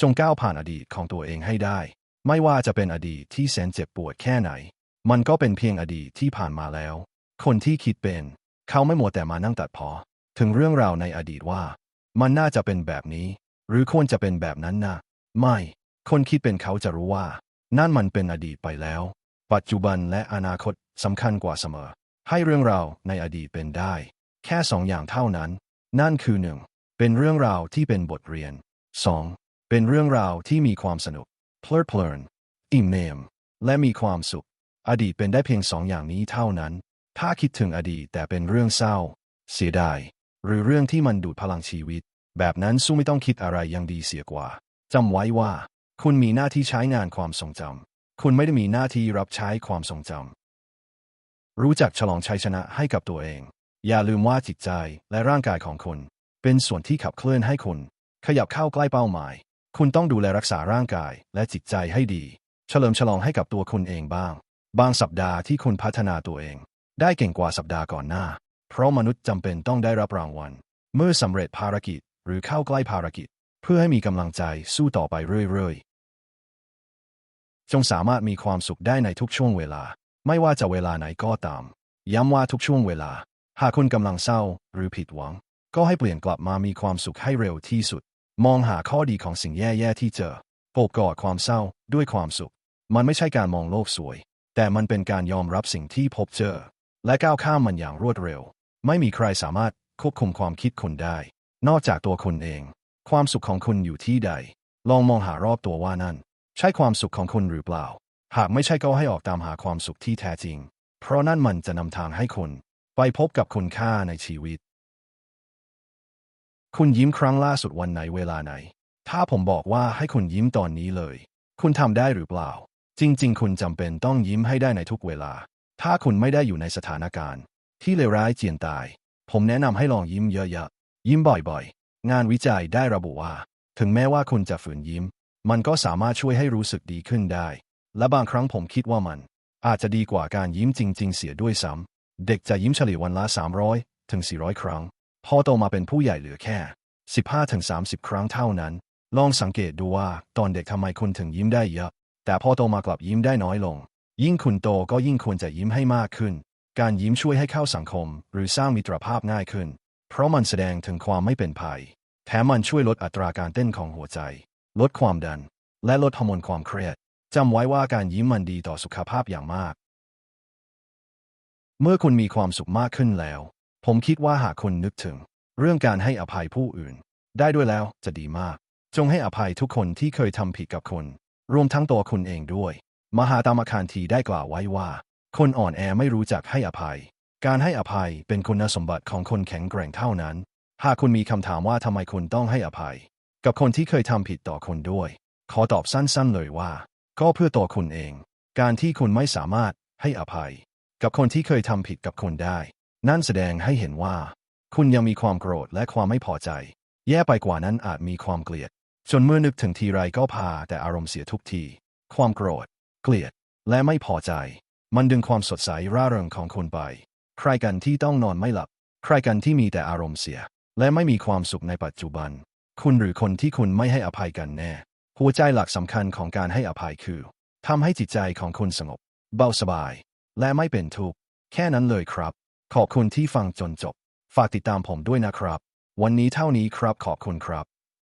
จงก้าวผ่านอดีตของตัวเองให้ได้ ไม่ว่าจะเป็นอดีตที่แสนเจ็บปวดแค่ไหน มันก็เป็นเพียงอดีตที่ผ่านมาแล้ว คนที่คิดเป็น เขาไม่หมดแต่มานั่งตัดพอ ถึงเรื่องราวในอดีตว่า มันน่าจะเป็นแบบนี้ หรือควรจะเป็นแบบนั้นนะไม่ คนคิดเป็นเขาจะรู้ว่า นั่นมันเป็นอดีตไปแล้ว ปัจจุบันและอนาคตสำคัญกว่าเสมอ ให้เรื่องราวในอดีตเป็นได้ แค่สองอย่างเท่านั้น นั่นคือหนึ่งเป็นเรื่องราวที่เป็นบทเรียน 2. เป็นเรื่องราวที่มีความสนุก เพลิดเพลิน อิ่มเนม และมีความสุข อดีตเป็นได้เพียงสองอย่างนี้เท่านั้น ถ้าคิดถึงอดีตแต่เป็นเรื่องเศร้า เสียดาย หรือเรื่องที่มันดูดพลังชีวิต แบบนั้นสู้ไม่ต้องคิดอะไรยังดีเสียกว่า จำไว้ว่า คุณมีหน้าที่ใช้งานความทรงจำ คุณไม่ได้มีหน้าที่รับใช้ความทรงจำ รู้จักฉลองชัยชนะให้กับตัวเอง อย่าลืมว่าจิตใจและร่างกายของคุณ เป็นส่วนที่ขับเคลื่อนให้คุณ ขยับเข้าใกล้เป้าหมาย คุณต้องดูแลรักษาร่างกายและจิตใจให้ดี เฉลิมฉลองให้กับตัวคุณเองบ้าง บางสัปดาห์ที่คุณพัฒนาตัวเอง ได้เก่งกว่าสัปดาห์ก่อนหน้า เพราะมนุษย์จำเป็นต้องได้รับรางวัล เมื่อสำเร็จภารกิจหรือเข้าใกล้ภารกิจ เพื่อให้มีกำลังใจสู้ต่อไปเรื่อยๆ จงสามารถมีความสุขได้ในทุกช่วงเวลา ไม่ว่าจะเวลาไหนก็ตาม ย้ำว่าทุกช่วงเวลา หากคุณกำลังเศร้าหรือผิดหวัง ก็ให้เปลี่ยนกลับมามีความสุขให้เร็วที่สุด มองหาข้อดีของสิ่งแย่ๆที่เจอโอบกอดความเศร้าด้วยความสุข มันไม่ใช่การมองโลกสวย แต่มันเป็นการยอมรับสิ่งที่พบเจอ และก้าวข้ามมันอย่างรวดเร็ว ไม่มีใครสามารถควบคุมความคิดคุณได้ นอกจากตัวคุณเอง ความสุขของคุณอยู่ที่ใด ลองมองหารอบตัวว่านั่น ใช่ความสุขของคุณหรือเปล่า หากไม่ใช่ก็ให้ออกตามหาความสุขที่แท้จริง เพราะนั่นมันจะนำทางให้คุณไปพบกับคุณค่าในชีวิต คุณยิ้มครั้งล่าสุดวันไหนเวลาไหน ถ้าผมบอกว่าให้คุณยิ้มตอนนี้เลย คุณทำได้หรือเปล่า จริง ๆ คุณจำเป็นต้องยิ้มให้ได้ในทุกเวลา ถ้าคุณไม่ได้อยู่ในสถานการณ์ ที่เลวร้ายเจียนตาย ผมแนะนำให้ลองยิ้มเยอะๆ ยิ้มบ่อยๆ งานวิจัยได้ระบุว่า ถึงแม้ว่าคุณจะฝืนยิ้ม มันก็สามารถช่วยให้รู้สึกดีขึ้นได้ และบางครั้งผมคิดว่ามัน อาจจะดีกว่าการยิ้มจริง ๆ เสียด้วยซ้ำเด็กจะยิ้มเฉลี่ยวันละ300ถึง400 ครั้ง พอโตมาเป็นผู้ใหญ่เหลือแค่ 15-30 ครั้งเท่านั้น ลองสังเกตดูว่าตอนเด็กทำไมคุณถึงยิ้มได้เยอะ แต่พอโตมากลับยิ้มได้น้อยลง ยิ่งคุณโตก็ยิ่งควรจะยิ้มให้มากขึ้น การยิ้มช่วยให้เข้าสังคม หรือสร้างมิตรภาพง่ายขึ้น เพราะมันแสดงถึงความไม่เป็นภัย แถมมันช่วยลดอัตราการเต้นของหัวใจ ลดความดัน และลดฮอร์โมนความเครียดจำไว้ว่าการยิ้มมันดีต่อสุขภาพอย่างมาก เมื่อคุณมีความสุขมากขึ้นแล้ว ผมคิดว่าหากคุณนึกถึง เรื่องการให้อภัยผู้อื่น ได้ด้วยแล้วจะดีมาก จงให้อภัยทุกคนที่เคยทำผิดกับคุณรวมทั้งตัวคุณเองด้วย มหาตามคานทีได้กล่าวไว้ว่า คนอ่อนแอไม่รู้จักให้อภัย การให้อภัยเป็นคุณสมบัติของคนแข็งแกร่งเท่านั้น หากคุณมีคำถามว่าทำไมคุณต้องให้อภัย กับคนที่เคยทำผิดต่อคุณด้วย ขอตอบสั้นๆเลยว่า ก็เพื่อตัวคุณเอง การที่คุณไม่สามารถให้อภัย กับคนที่เคยทำผิดกับคุณได้ นั่นแสดงให้เห็นว่า คุณยังมีความโกรธและความไม่พอใจ แย่ไปกว่านั้นอาจมีความเกลียด จนเมื่อนึกถึงทีไรก็พาแต่อารมณ์เสียทุกที ความโกรธ เกลียด และไม่พอใจ มันดึงความสดใสร่าเริงของคุณไป ใครกันที่ต้องนอนไม่หลับ ใครกันที่มีแต่อารมณ์เสีย และไม่มีความสุขในปัจจุบัน คุณหรือคนที่คุณไม่ให้อภัยกันแน่ หัวใจหลักสำคัญของการให้อภัยคือทำให้จิตใจของคุณสงบ เบาสบาย และไม่เป็นทุกข์แค่นั้นเลยครับ ขอบคุณที่ฟังจนจบ ฝากติดตามผมด้วยนะครับ วันนี้เท่านี้ครับขอบคุณครับ